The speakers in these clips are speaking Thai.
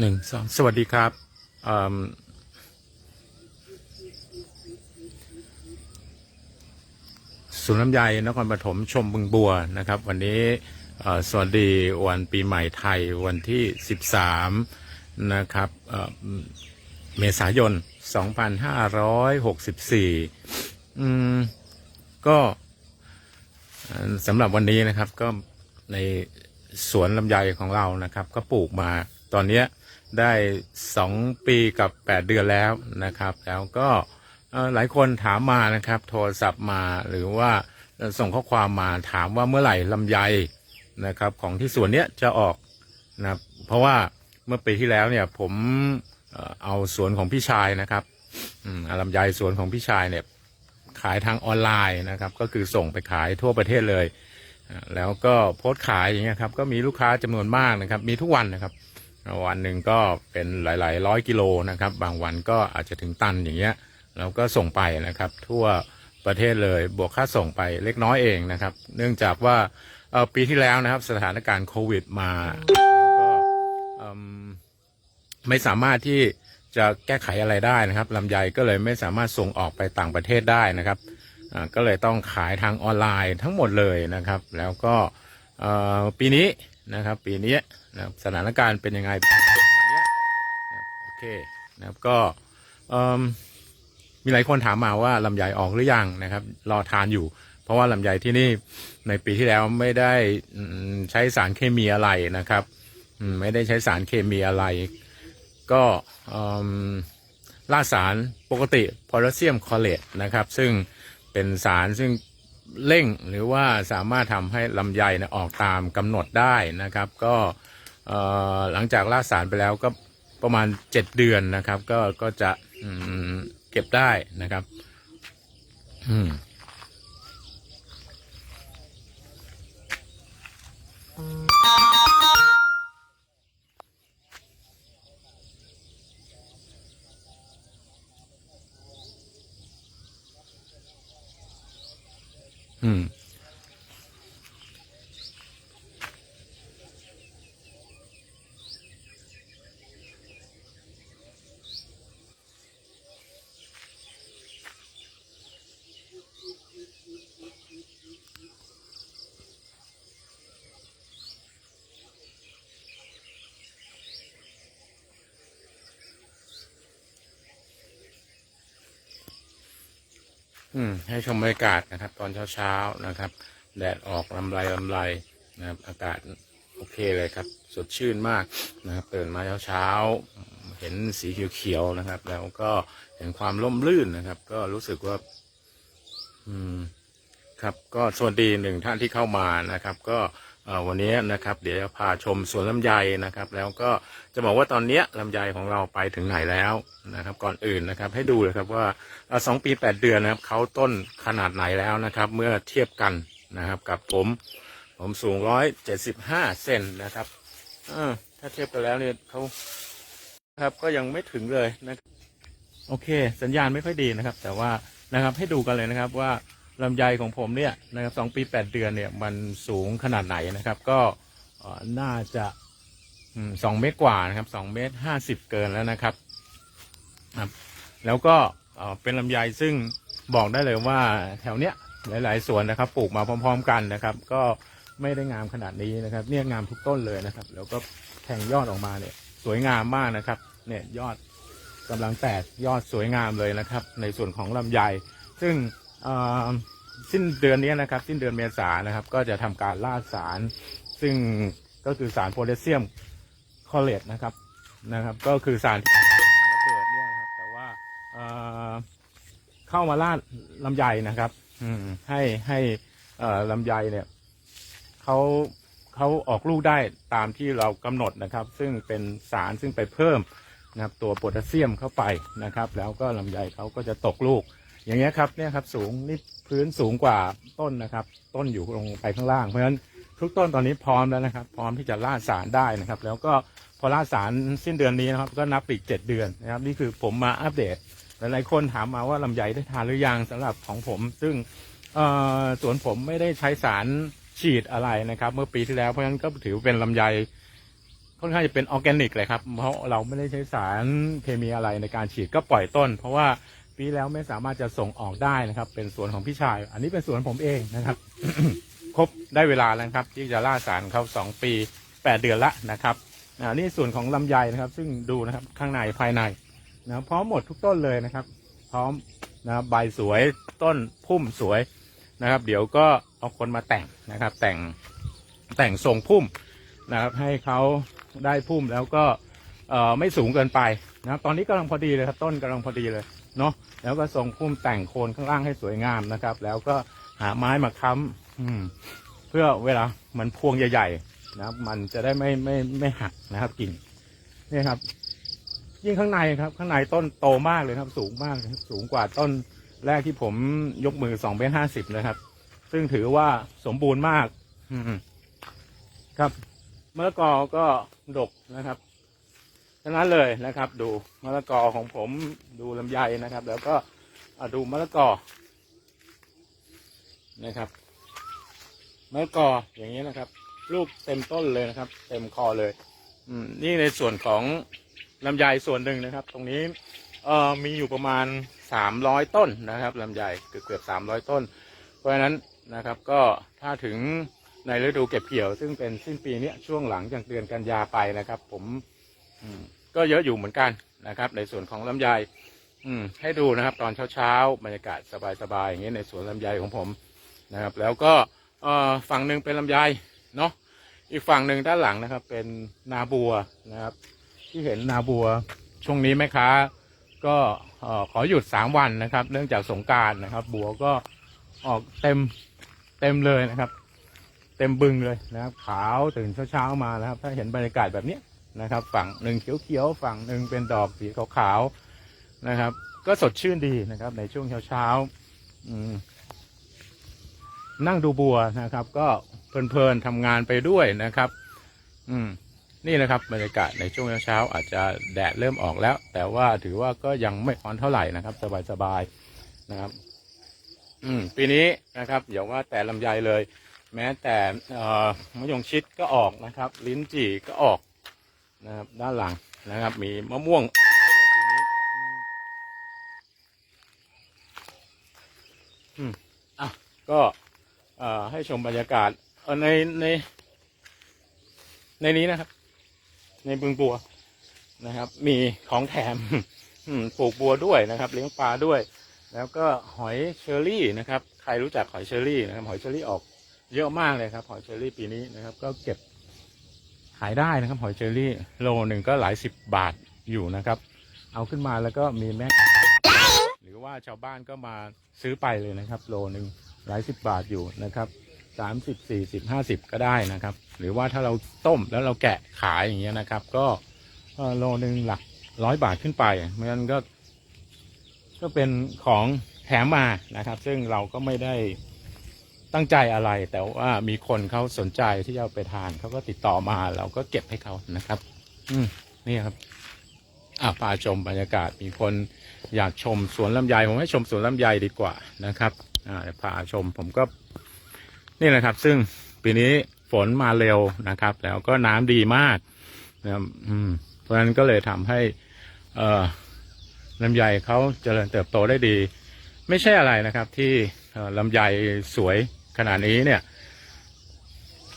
หนึ่งสองสวัสดีครับศูนย์ลำไยนครปฐมชมบึงบัวนะครับ วันนี้สวัสดีวันปีใหม่ไทยวันที่ 13 นะครับเเมษายน 2564อืมก็เอ่อสำหรับวันนี้นะครับก็ในสวนลำไยของเรานะครับ ก็ปลูกมาตอนเนี้ย ได้สองปีกับแปดเดือนแล้วนะครับ แล้วก็หลายคนถามมานะครับ โทรศัพท์มาหรือว่าส่งข้อความมาถามว่าเมื่อไหร่ลำไยนะครับของที่สวนเนี้ยจะออกนะเพราะว่าเมื่อปีที่แล้วเนี่ยผมเอาสวนของพี่ชายนะครับอืมเอาลำไยสวนของพี่ชายเนี่ยขายทางออนไลน์นะครับ ก็คือส่งไปขายทั่วประเทศเลย แล้วก็โพสต์ขายอย่างเงี้ยครับก็มีลูกค้าจำนวนมากนะครับ มีทุกวันนะครับ วันหนึ่งก็เป็นหลาย ๆ ร้อยกิโลนะครับ บางวันก็อาจจะถึงตันอย่างเงี้ยแล้วก็ส่งไปนะครับ ทั่วประเทศเลยบวกค่าส่งไปเล็กน้อยเองนะครับ เนื่องจากว่าปีที่แล้วนะครับสถานการณ์โควิดมาแล้วก็ไม่สามารถที่จะแก้ไขอะไรได้นะครับลำไยก็เลยไม่สามารถส่งออกไปต่างประเทศได้นะครับก็เลยต้องขายทางออนไลน์ทั้งหมดเลยนะครับ แล้วก็ปีนี้ นะครับ ปีนี้นะครับสถานการณ์เป็นยังไงวันนี้นะครับโอเคนะครับก็มีหลายคนถามมาว่าลำไยออกหรือยังนะครับ รอทานอยู่ เพราะว่าลำไยที่นี่ในปีที่แล้วไม่ได้ใช้สารเคมีอะไรนะครับไม่ได้ใช้สารเคมีอะไร ก็ล่าสารปกติโพแทสเซียมคอเรตนะครับ ซึ่งเป็นสารซึ่ง เร่งหรือว่าสามารถทำให้ลำไยเนะออกตามกำหนดได้นะครับ ก็หลังจากล่าสารไปแล้วก็ประมาณ 7 เดือนนะครับ ก็ก็จะเก็บได้นะครับ อืม อื อืม ให้ชมบรรยากาศนะครับ ตอนเช้าๆนะครับ แดดออกลำไรลำไรนะครับ อากาศโอเคเลยครับ สดชื่นมากนะครับตื่นมาเช้าๆเห็นสีเขียวๆนะครับ แล้วก็เห็นความร่มรื่นนะครับ ก็รู้สึกว่า อืมครับก็สวัสดีหนึ่งท่านที่เข้ามานะครับ ก็ วันนี้นะครับ เดี๋ยวพาชมสวนลำไยนะครับ แล้วก็จะบอกว่าตอนนี้ลำไยของเราไปถึงไหนแล้วนะครับ ก่อนอื่นนะครับ ให้ดูเลยครับว่าเอ่อสองปีแปดเดือนนะครับเขาต้นขนาดไหนแล้วนะครับ เมื่อเทียบกันนะครับ กับผม ผมสูงร้อยเจ็ดสิบห้าเซนนะครับอถ้าเทียบกันแล้วเนี่ยเขาครับก็ยังไม่ถึงเลยนะโอเค สัญญาณไม่ค่อยดีนะครับ แต่ว่านะครับให้ดูกันเลยนะครับว่า ลำไยของผมเนี่ยนะครับสองปีแปดเดือนเนี่ยมันสูงขนาดไหนนะครับ ก็น่าจะสองเมตรกว่านะครับสองเมตรห้าสิบเกินแล้วนะครับครับ แล้วก็เป็นลำไยซึ่งบอกได้เลยว่าแถวเนี้ยหลาย ๆ สวนนะครับ ปลูกมาพร้อม ๆ กันนะครับ ก็ไม่ได้งามขนาดนี้นะครับ เนี่ยงามทุกต้นเลยนะครับ แล้วก็แทงยอดออกมาเนี่ย สวยงามมากนะครับ เนี่ยยอดกำลังแตกยอดสวยงามเลยนะครับ ในส่วนของลำไย ซึ่ง สิ้นเดือนนี้นะครับ สิ้นเดือนเมษานะครับ ก็จะทำการล่าสาร ซึ่งก็คือสารโพแทสเซียมคอเรตนะครับนะครับ ก็คือสารที่ระเบิดเนี่ยนะครับ แต่ว่าเข้ามาล่าลำไยนะครับ อืมให้ให้ลำไยเนี่ยเขาเขาออกลูกได้ตามที่เรากำหนดนะครับ ซึ่งเป็นสารซึ่งไปเพิ่มนะครับ ตัวโพแทสเซียมเข้าไปนะครับ แล้วก็ลำไยเขาก็จะตกลูก อย่างเงี้ยครับเนี่ยครับสูงนี่พื้นสูงกว่าต้นนะครับ ต้นอยู่ลงไปข้างล่างเพราะฉะนั้นทุกต้นตอนนี้พร้อมแล้วนะครับ พร้อมที่จะล่าสารได้นะครับ แล้วก็พอล่าสารสิ้นเดือนนี้นะครับ ก็นับอีกเจ็ดเดือนนะครับ นี่คือผมมาอัปเดต หลายๆคนถามมาว่าลำไยได้ทานหรือยังสำหรับของผม ซึ่งเอ่อสวนผมไม่ได้ใช้สารฉีดอะไรนะครับ เมื่อปีที่แล้วเพราะฉะนั้นก็ถือเป็นลำไยค่อนข้างจะเป็นออร์แกนิกเลยครับ เพราะเราไม่ได้ใช้สารเคมีอะไรในการฉีดก็ปล่อยต้น เพราะว่า ปีแล้วไม่สามารถจะส่งออกได้นะครับ เป็นสวนของพี่ชาย อันนี้เป็นสวนผมเองนะครับ ครบได้เวลาแล้วครับ ที่จะล่าสารเขาสองปีแปดเดือนละนะครับอ่านี่ส่วนของลำไยนะครับ ซึ่งดูนะครับข้างในภายในนะพร้อมหมดทุกต้นเลยนะครับ พร้อมนะใบสวยต้นพุ่มสวยนะครับ เดี๋ยวก็เอาคนมาแต่งนะครับ แต่งแต่งทรงพุ่มนะครับ ให้เขาได้พุ่มแล้วก็เออไม่สูงเกินไปนะครับ ตอนนี้กำลังพอดีเลยครับ ต้นกำลังพอดีเลยเนาะ แล้วก็ทรงพุ่มแต่งโคนข้างล่างให้สวยงามนะครับ แล้วก็หาไม้มาค้ำเพื่อเวลามันพวงใหญ่ๆนะครับ มันจะได้ไม่ไม่ไม่หักนะครับกิ่งนี่ครับ ยิ่งข้างในครับ ข้างในต้นโตมากเลยครับ สูงมากสูงกว่าต้นแรกที่ผมยกมือสองเมตรห้าสิบนะครับ ซึ่งถือว่าสมบูรณ์มากครับมะละกอก็ดกนะครับ ฉะนั้นเลยนะครับ ดูมะละกอของผมดูลำไยนะครับ แล้วก็ดูมะละกอนะครับมะละกออย่างนี้นะครับ ลูกเต็มต้นเลยนะครับ เต็มคอเลย อืมนี่ในส่วนของลำไยส่วนหนึ่งนะครับ ตรงนี้เอ่อมีอยู่ประมาณสามร้อยต้นนะครับลำไยเกือบเกือบสามร้อยต้น เพราะฉะนั้นนะครับ ก็ถ้าถึงในฤดูเก็บเกี่ยว ซึ่งเป็นสิ้นปีนี้ช่วงหลังจากเดือนกันยาไปนะครับ ผม ก็เยอะอยู่เหมือนกันนะครับ ในส่วนของลำไยอืมให้ดูนะครับ ตอนเช้าๆบรรยากาศสบายๆอย่างนี้ในสวนลำไยของผมนะครับ แล้วก็เอ่อฝั่งหนึ่งเป็นลำไยเนาะอีกฝั่งหนึ่งด้านหลังนะครับ เป็นนาบัวนะครับ ที่เห็นนาบัวช่วงนี้แม่ค้าก็ขอหยุดสามวันนะครับ เนื่องจากสงการนะครับ บัวก็ออกเต็มเต็มเลยนะครับ เต็มบึงเลยนะครับ ขาวตื่นเช้าๆมานะครับ ถ้าเห็นบรรยากาศแบบนี้ นะครับ ฝั่งหนึ่งเขียวๆฝั่งหนึ่งเป็นดอกสีขาวๆนะครับ ก็สดชื่นดีนะครับ ในช่วงเช้าๆนั่งดูบัวนะครับ ก็เพลินๆทำงานไปด้วยนะครับ อืมนี่นะครับบรรยากาศในช่วงเช้าอาจจะแดดเริ่มออกแล้ว แต่ว่าถือว่าก็ยังไม่ร้อนเท่าไหร่นะครับ สบายๆนะครับ อืมปีนี้นะครับอย่าว่าแต่ลำไยเลย แม้แต่มะยงชิดก็ออกนะครับ ลิ้นจี่ก็ออก นะครับ ด้านหลังนะครับ มีมะม่วงปีนี้อืมอืมอะก็เอ่อให้ชมบรรยากาศเออในใน ในนี้นะครับ ในบึงบัวนะครับ มีของแถมปลูกบัวด้วยนะครับ เลี้ยงปลาด้วย แล้วก็หอยเชอรี่นะครับ ใครรู้จักหอยเชอรี่นะครับ หอยเชอรี่ออกเยอะมากเลยครับ หอยเชอรี่ปีนี้นะครับ ก็เก็บ ขายได้นะครับหอยเชอรี่โลหนึ่งก็หลายสิบบาทอยู่นะครับ เอาขึ้นมาแล้วก็มีแม่หรือว่าชาวบ้านก็มาซื้อไปเลยนะครับ โลหนึ่งหลายสิบบาทอยู่นะครับสามสิบสี่สิบห้าสิบก็ได้นะครับ หรือว่าถ้าเราต้มแล้วเราแกะขายอย่างเงี้ยนะครับ ก็โลหนึ่งหลักร้อยบาทขึ้นไปเพราะฉะนั้นก็ ก็เป็นของแถมมานะครับ ซึ่งเราก็ไม่ได้ ตั้งใจอะไร แต่ว่ามีคนเขาสนใจที่จะเอาไปทานเขาก็ติดต่อมาเราก็เก็บให้เขานะครับ อืมนี่ครับอ่าพาชมบรรยากาศมีคนอยากชมสวนลำไยผมให้ชมสวนลำไยดีกว่านะครับอ่าพาชมผมก็ นี่แหละครับ ซึ่งปีนี้ฝนมาเร็วนะครับ แล้วก็น้ำดีมากนะครับอืมเพราะฉะนั้นก็เลยทำให้ เอ่อลำไยเขาเจริญเติบโตได้ดี ไม่ใช่อะไรนะครับ ที่ลำไยสวย ขนาดนี้เนี่ย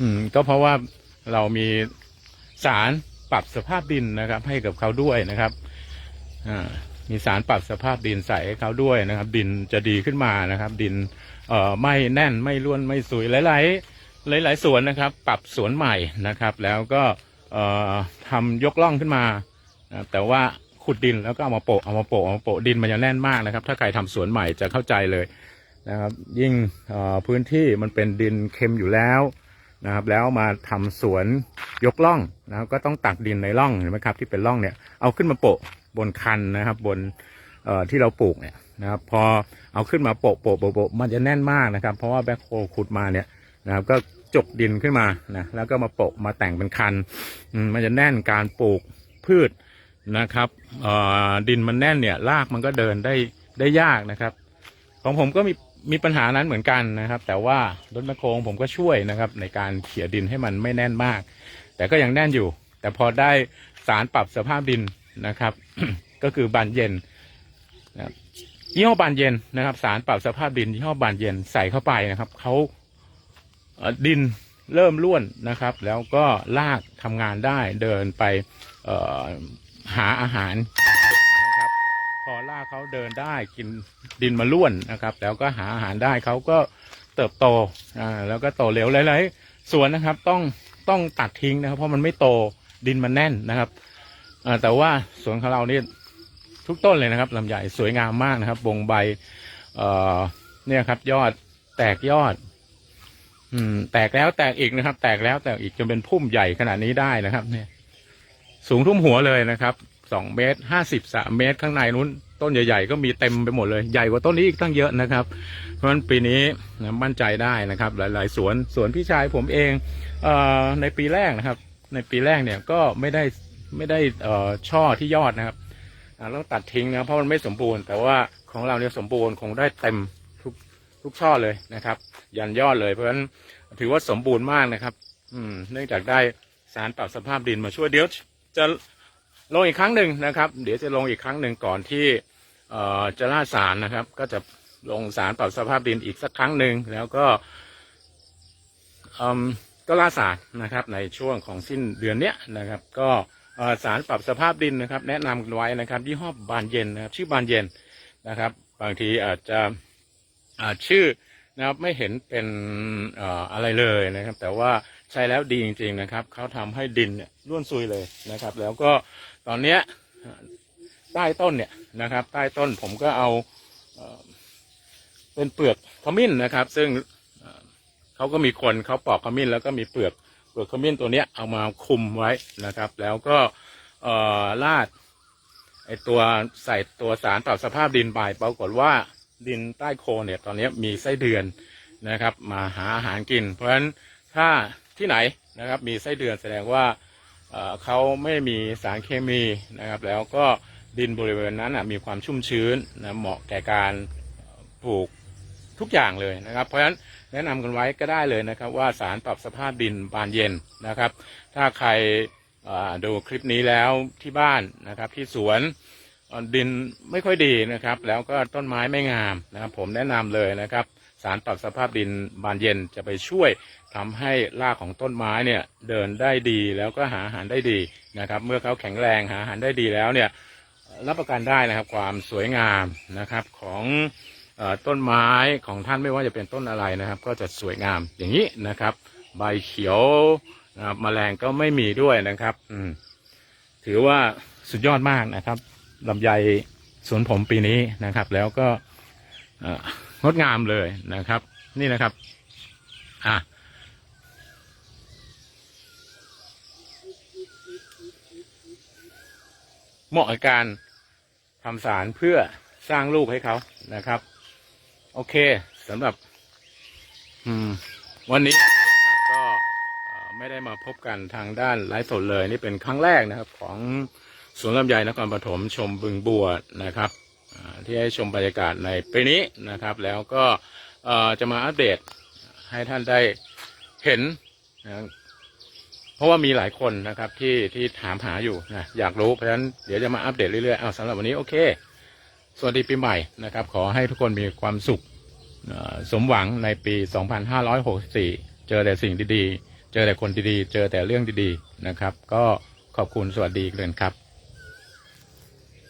อืม ก็เพราะว่าเรามีสารปรับสภาพดินนะครับ ให้กับเขาด้วยนะครับอ่ามีสารปรับสภาพดินใส่ให้เขาด้วยนะครับ ดินจะดีขึ้นมานะครับ ดิน เอ่อไม่แน่นไม่ร่วนไม่สุยหลายๆหลายๆสวนนะครับ ปรับสวนใหม่นะครับ แล้วก็เอ่อทำยกล่องขึ้นมานะแต่ว่าขุดดินแล้วก็เอามาโปะเอามาโปะเอามาโปะดินมันจะแน่นมากนะครับ ถ้าใครทำสวนใหม่จะเข้าใจเลย นะครับ ยิ่งพื้นที่มันเป็นดินเค็มอยู่แล้วนะครับ แล้วมาทำสวนยกล่องนะครับ ก็ต้องตักดินในร่องเห็นไหมครับ ที่เป็นร่องเนี่ยเอาขึ้นมาโปะบนคันนะครับ บนที่เราปลูกเนี่ยนะครับ พอเอาขึ้นมาโปะโปะโปะโปะมันจะแน่นมากนะครับ เพราะว่าแบคโฮขุดมาเนี่ยนะครับ ก็จกดินขึ้นมานะแล้วก็มาโปะมาแต่งเป็นคันมันจะแน่นการปลูกพืชนะครับดินมันแน่นเนี่ยรากมันก็เดินได้ได้ยากนะครับ ของผมก็มี มีปัญหานั้นเหมือนกันนะครับ แต่ว่ารถแมคโครผมก็ช่วยนะครับ ในการเขี่ยดินให้มันไม่แน่นมาก แต่ก็ยังแน่นอยู่ แต่พอได้สารปรับสภาพดินนะครับ ก็คือบานเย็นนะครับยี่ห้อบานเย็นนะครับ สารปรับสภาพดินยี่ห้อบานเย็นใส่เข้าไปนะครับเขาดินเริ่มร่วนนะครับ แล้วก็ลากทำงานได้เดินไปหาอาหาราเขาเดินได้กินดินมาร่วนนะครับ แล้วก็หาอาหารได้เขาก็เติบโตอ่าแล้วก็โตเร็วหลายๆส่วนนะครับต้องต้องตัดทิ้งนะครับ เพราะมันไม่โตดินมันแน่นนะครับอ่าแต่ว่าสวนของเรานี่ทุกต้นเลยนะครับลำไยสวยงามมากนะครับบงใบเอ่อเนี่ยครับ ยอดแตกยอด อืม แตกแล้วแตกอีกนะครับ แตกแล้วแตกอีกจนเป็นพุ่มใหญ่ขนาดนี้ได้นะครับ เนี่ย สูงทุ่มหัวเลยนะครับสองเมตรห้าสิบสามเมตรข้างในนู้น ต้นใหญ่ๆ ก็มีเต็มไปหมดเลยใหญ่กว่าต้นนี้อีกตั้งเยอะนะครับ เพราะฉะนั้นปีนี้นะมั่นใจได้นะครับ หลายๆสวนสวนพี่ชายผมเองเออในปีแรกนะครับ ในปีแรกเนี่ยก็ไม่ได้ไม่ได้เออช่อที่ยอดนะครับอ่าตัดทิ้งนะเพราะมันไม่สมบูรณ์ แต่ว่าของเราเนี่ยสมบูรณ์คงได้เต็มทุกทุกช่อเลยนะครับ ยันยอดเลยเพราะฉะนั้นถือว่าสมบูรณ์มากนะครับ อืม เนื่องจากได้สารปรับสภาพดินมาช่วยเดี๋ยวจะลงอีกครั้งหนึ่งนะครับ เดี๋ยวจะลงอีกครั้งหนึ่งก่อนที่ จะล่าสารนะครับ ก็จะลงสารปรับสภาพดินอีกสักครั้งหนึ่งแล้วก็ก็ล่าสารนะครับ ในช่วงของสิ้นเดือนเนี้ยนะครับ ก็สารปรับสภาพดินนะครับ แนะนำไว้นะครับยี่ห้อบานเย็นนะครับ ชื่อบานเย็นนะครับ บางทีอาจจะอาชื่อนะครับไม่เห็นเป็นเอ่ออะไรเลยนะครับ แต่ว่าใช้แล้วดีจริง ๆนะครับเขาทำให้ดินเนี่ยร่วนซุยเลยนะครับ แล้วก็ตอนเนี้ย ใต้ต้นเนี่ยนะครับ ใต้ต้นผมก็เอาเป็นเปลือกขมิ้นนะครับ ซึ่งเขาก็มีคนเขาปอกขมิ้นแล้วก็มีเปลือกเปลือกขมิ้นตัวเนี้ยเอามาคุมไว้นะครับ แล้วก็ลาดไอตัวใส่ตัวสารปรับสภาพดินไปปรากฏว่าดินใต้โคนเนี่ยตอนนี้มีไส้เดือนนะครับ มาหาอาหารกิน เพราะฉะนั้นถ้าที่ไหนนะครับมีไส้เดือนแสดงว่าเขาไม่มีสารเคมีนะครับ แล้วก็ ดินบริเวณนั้นมีความชุ่มชื้นนะเหมาะแก่การปลูกทุกอย่างเลยนะครับ เพราะฉะนั้นแนะนำกันไว้ก็ได้เลยนะครับ ว่าสารปรับสภาพดินบานเย็นนะครับ ถ้าใครดูคลิปนี้แล้วที่บ้านนะครับที่สวนดินไม่ค่อยดีนะครับ แล้วก็ต้นไม้ไม่งามนะครับ ผมแนะนำเลยนะครับ สารปรับสภาพดินบานเย็นจะไปช่วยทำให้รากของต้นไม้เนี่ยเดินได้ดีแล้วก็หาอาหารได้ดีนะครับ เมื่อเขาแข็งแรงหาอาหารได้ดีแล้วเนี่ย รับประกันได้นะครับ ความสวยงามนะครับของอต้นไม้ของท่านไม่ว่าจะเป็นต้นอะไรนะครับ ก็จะสวยงามอย่างนี้นะครับ ใบเขียวนะครับแมลงก็ไม่มีด้วยนะครับ อืมถือว่าสุดยอดมากนะครับลำไยสวนผมปีนี้นะครับ แล้วก็องดงามเลยนะครับ นี่นะครับ อะเหมาะกับการ ทำสารเพื่อสร้างลูกให้เขานะครับ โอเคสำหรับอืมวันนี้นะครับก็ไม่ได้มาพบกันทางด้านไลฟ์สดเลย นี่เป็นครั้งแรกนะครับ ของสวนลำไยนครปฐมชมบึงบัวนะครับที่ให้ชมบรรยากาศในปีนี้นะครับ แล้วก็จะมาอัปเดตให้ท่านได้เห็น เพราะว่ามีหลายคนนะครับที่ที่ถามหาอยู่นะอยากรู้เพราะฉะนั้นเดี๋ยวจะมาอัปเดตเรื่อยๆเอาสำหรับวันนี้โอเค สวัสดีปีใหม่นะครับ ขอให้ทุกคนมีความสุขสมหวังในปี 2564 เจอแต่สิ่งดีๆ เจอแต่คนดีๆ เจอแต่เรื่องดีๆนะครับ ก็ขอบคุณสวัสดีกเลยครับ